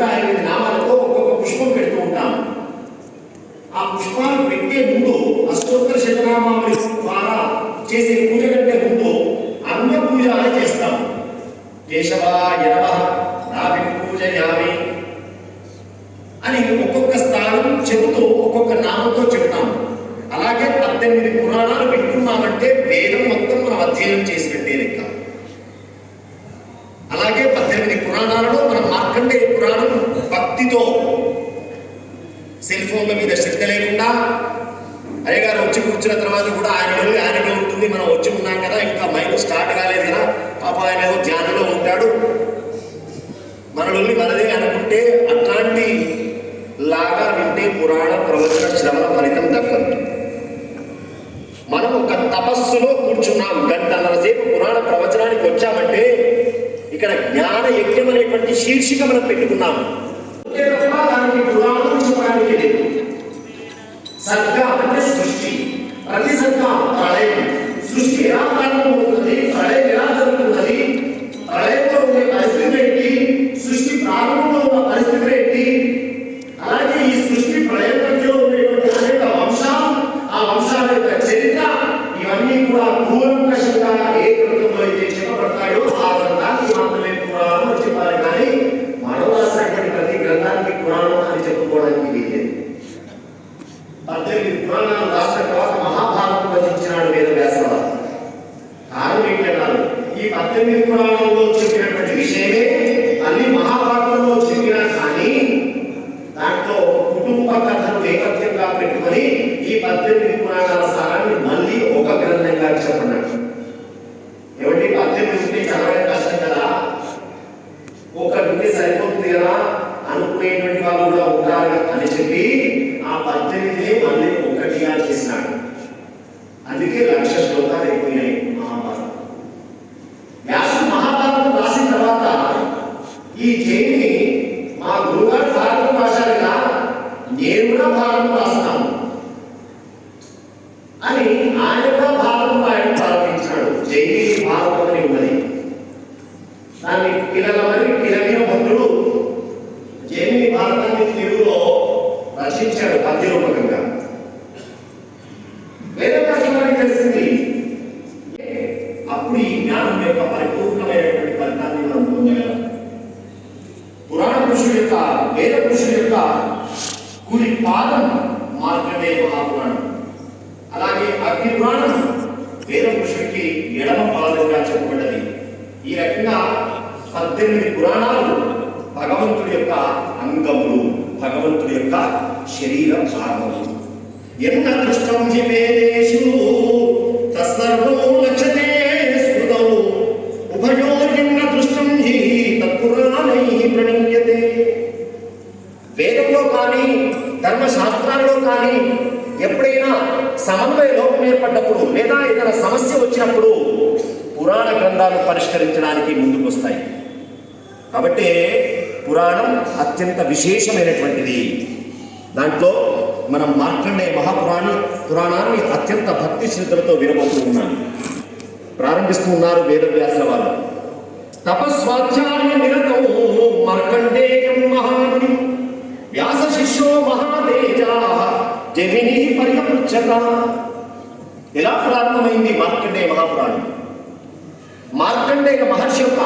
నూట ఎనిమిది నామాలతో ఒక్కొక్క పుష్పం పెడుతూ ఉంటాం ఆ పుష్పాలు పెట్టే ముందు అష్టోత్తర శతనామాలు ద్వారా చేసే పూజ కంటే ముందు అన్న పూజ అని చేస్తాం. కేశవా యనవ నాభి పూజ యామి అని ఒక్కొక్క స్థానం చెబుతూ ఒక్కొక్క నామంతో చెబుతాం. అలాగే పద్దెనిమిది పురాణాలు పెట్టుకున్నామంటే వేదం మొత్తం మనం అధ్యయనం చేసినట్టే లెక్క. అలాగే పద్దెనిమిది పురాణాలలో మనం మార్గం పురాణం భక్తితో సెల్ మీద శ్రద్ధ లేకుండా అయ్యగారు వచ్చి కూర్చున్న తర్వాత కూడా ఆయన వెళ్ళి ఆయనకే ఉంటుంది మనం వచ్చి ఉన్నాం కదా ఇంకా మైక్ స్టార్ట్ కాలేదు కదా. పాప ఆయన ఏదో ధ్యానంలో ఉంటాడు. మన మనదే అనుకుంటే అట్లాంటి లాగా వింటే పురాణ ప్రవచన శ్రమ ఫలితం దక్కదు. మనం ఒక తపస్సులో కూర్చున్నాం గంటన్నర సేపు పురాణ ప్రవచనానికి వచ్చామంటే ఇక్కడ జ్ఞాన యజ్ఞం అనేటువంటి శీర్షిక మనం పెట్టుకున్నాము దానికి పురాణం చెప్పడానికి లేదు. సర్గ అంటే సృష్టి ప్రతి సర్గ ప్రళయం సృష్టి ఎలా ప్రారంభమవుతుంది ప్రళయం ఎలా జరుగుతున్నది ప్రళయంలో ఉండే పరిస్థితులు ఏంటి సృష్టి ప్రారంభంలో ఉన్న పరిస్థితులు ఏంటి అలాగే ఈ సృష్టి ప్రళయం మధ్యలో ఉండేటువంటి అనేక వంశాలు ఆ వంశాల యొక్క చరిత్ర ఇవన్నీ కూడా కూలంకషంగా ఏ గ్రంథంలో అయితే చెప్పబడతాయో ఆ గ్రంథానికి మాత్రమే పురాణం చెప్పాలి కానీ మనం రాసినటువంటి ప్రతి గ్రంథానికి పురాణం అని చెప్పుకోవడానికి వీలేదు పద్దెనిమిది పురాణాలు రాసిన తర్వాత మహాభారతం రచించినాడు వేద వ్యాసరావు కారణం ఏంటన్నారు ఈ పద్దెనిమిది పురాణంలో చెప్పినటువంటి విషయమే అన్ని మహాభారతంలో చెప్పినా కానీ దాంట్లో కుటుంబ కథను నేపథ్యంగా పెట్టుకొని ఈ పద్దెనిమిది పురాణాల సారాన్ని మళ్ళీ ఒక గ్రంథంగా చెప్పన్నాడు ఏమంటే పద్దెనిమిది ఉంటే చదవడం కష్టం కదా ఒకటి ఉంటే సరిపోతుంది కదా? అనుకునేటువంటి వాళ్ళు కూడా ఉంటారు అని చెప్పి ఆ పద్దెనిమిది మళ్ళీ ఒకటిగా చేసినాడు. అందుకే లక్ష శ్లోకాలు అయిపోయినాయి మహాభారతం. వ్యాసం మహాభారతం రాసిన తర్వాత ఈ జైని మా గురుగారు భారతం రాశారుగా నేను కూడా భారతం రాస్తాను అని ఆయన కూడా భారతం రాయడం ప్రారంభించాడు జైని భారతం అని ఉన్నది. దాన్ని పిల్లల మరి చేసింది. అప్పుడు ఈ జ్ఞానం యొక్క పరిపూర్ణమైనటువంటి ఫలితాన్ని మనం పొందగలం. పురాణ పురుషుడు యొక్క వేద పురుషుడు యొక్క కుడి పాదం మార్కండే మహాపురాణం. అలాగే అగ్ని పురాణం వేద పురుషుడికి ఎడమ పాదంగా చెప్పబడ్డది. ఈ రకంగా పద్దెనిమిది పురాణాలు భగవంతుడి యొక్క అంగములు భగవంతుడి యొక్క శరీర భాగములు. ఎన్న దృష్టం హి ధర్మశాస్త్రాల్లో కానీ ఎప్పుడైనా సమన్వయ లోపం ఏర్పడ్డప్పుడు లేదా ఏదైనా సమస్య వచ్చినప్పుడు పురాణ గ్రంథాలు పరిష్కరించడానికి ముందుకు వస్తాయి కాబట్టి పురాణం అత్యంత విశేషమైనటువంటిది. దాంట్లో మనం మార్కండేయ మహాపురాణ పురాణాన్ని అత్యంత భక్తి శ్రద్ధలతో వినబోతూ ఉన్నాను ప్రారంభిస్తూ ఉన్నారు వేదవ్యాసుల వారు. తపస్వాధ్యాయ నిరతము మార్కండేయం వ్యాస శిష్యో మహాతేజ జమిని పరిగపృచ్చత ఎలా ప్రారంభమైంది మార్కండేయ మహాపురాణం? మార్కండేయ మహర్షి యొక్క